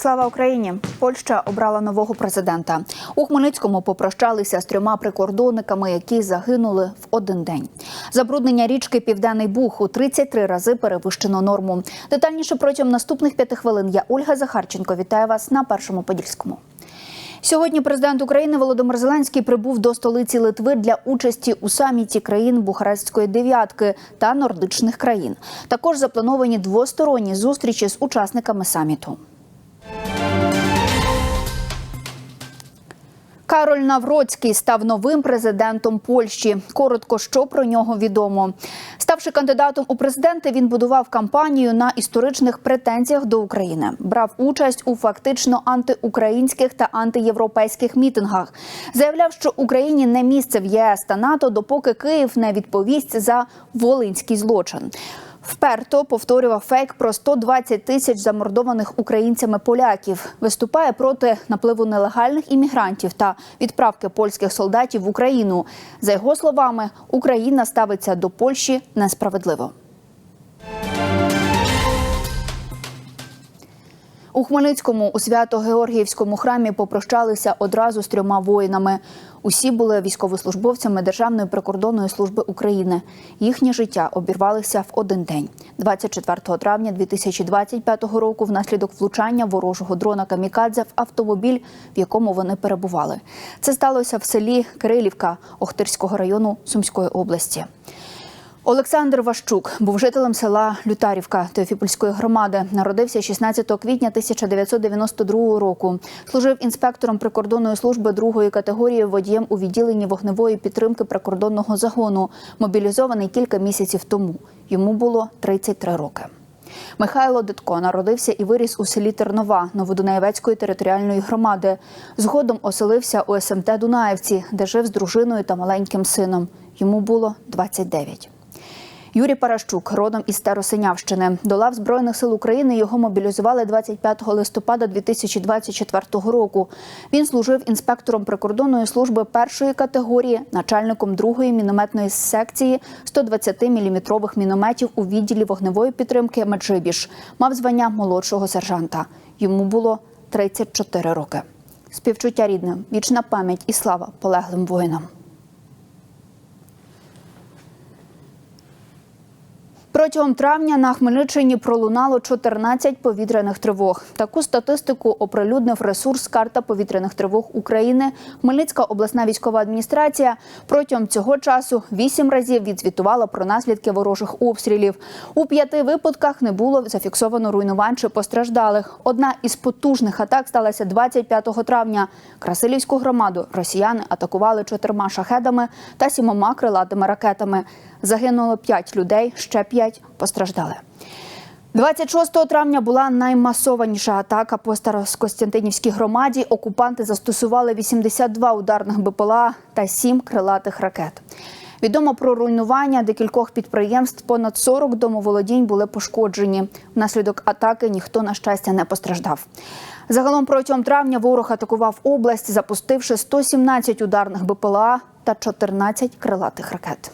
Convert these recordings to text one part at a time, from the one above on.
Слава Україні! Польща обрала нового президента. У Хмельницькому попрощалися з трьома прикордонниками, які загинули в один день. Забруднення річки Південний Буг у 33 рази перевищено норму. Детальніше протягом наступних п'яти хвилин я Ольга Захарченко. Вітаю вас на першому подільському. Сьогодні президент України Володимир Зеленський прибув до столиці Литви для участі у саміті країн Бухарестської дев'ятки та нордичних країн. Також заплановані двосторонні зустрічі з учасниками саміту. Кароль Навроцький став новим президентом Польщі. Коротко, що про нього відомо. Ставши кандидатом у президенти, він будував кампанію на історичних претензіях до України. Брав участь у фактично антиукраїнських та антиєвропейських мітингах. Заявляв, що Україні не місце в ЄС та НАТО, допоки Київ не відповість за волинський злочин. Вперто повторював фейк про 120 тисяч замордованих українцями поляків. Виступає проти напливу нелегальних іммігрантів та відправки польських солдатів в Україну. За його словами, Україна ставиться до Польщі несправедливо. У Хмельницькому у Свято-Георгіївському храмі попрощалися одразу з трьома воїнами. Усі були військовослужбовцями Державної прикордонної служби України. Їхнє життя обірвалися в один день, 24 травня 2025 року, внаслідок влучання ворожого дрона Камікадзе в автомобіль, в якому вони перебували. Це сталося в селі Кирилівка Охтирського району Сумської області. Олександр Ващук був жителем села Лютарівка Теофіпольської громади. Народився 16 квітня 1992 року. Служив інспектором прикордонної служби другої категорії водієм у відділенні вогневої підтримки прикордонного загону. Мобілізований кілька місяців тому. Йому було 33 роки. Михайло Дитко народився і виріс у селі Тернова Новодунаєвецької територіальної громади. Згодом оселився у СМТ Дунаєвці, де жив з дружиною та маленьким сином. Йому було 29. Юрій Паращук, родом із Старосинявщини. До лав Збройних сил України його мобілізували 25 листопада 2024 року. Він служив інспектором прикордонної служби першої категорії, начальником другої мінометної секції 120-мм мінометів у відділі вогневої підтримки Меджибіж. Мав звання молодшого сержанта. Йому було 34 роки. Співчуття рідним, вічна пам'ять і слава полеглим воїнам. Протягом травня на Хмельниччині пролунало 14 повітряних тривог. Таку статистику оприлюднив ресурс Карта повітряних тривог України. Хмельницька обласна військова адміністрація протягом цього часу вісім разів відзвітувала про наслідки ворожих обстрілів. У п'яти випадках не було зафіксовано руйнувань чи постраждалих. Одна із потужних атак сталася 25 травня. Красилівську громаду росіяни атакували чотирма шахедами та сімома крилатими ракетами. Загинуло п'ять людей, ще п'ять постраждали. 26 травня була наймасованіша атака по Старокостянтинівській громаді. Окупанти застосували 82 ударних БПЛА та 7 крилатих ракет. Відомо про руйнування декількох підприємств. Понад 40 домоволодінь були пошкоджені. Внаслідок атаки ніхто, на щастя, не постраждав. Загалом протягом травня ворог атакував область, запустивши 117 ударних БПЛА та 14 крилатих ракет.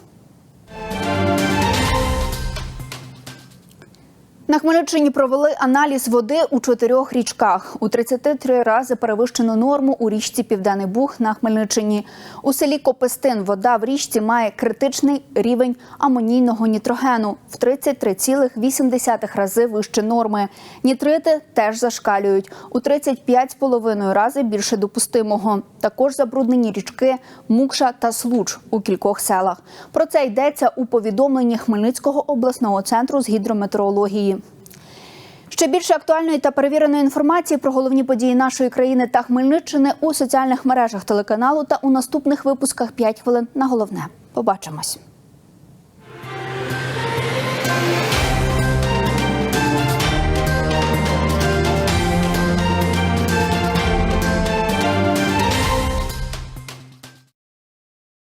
На Хмельниччині провели аналіз води у чотирьох річках. У 33 рази перевищено норму у річці Південний Буг на Хмельниччині. У селі Копестин вода в річці має критичний рівень амонійного нітрогену в 33,8 рази вище норми. Нітрити теж зашкалюють у 35,5 рази більше допустимого. Також забруднені річки Мукша та Случ у кількох селах. Про це йдеться у повідомленні Хмельницького обласного центру з гідрометеорології. Ще більше актуальної та перевіреної інформації про головні події нашої країни та Хмельниччини у соціальних мережах телеканалу та у наступних випусках «5 хвилин на головне. Побачимось.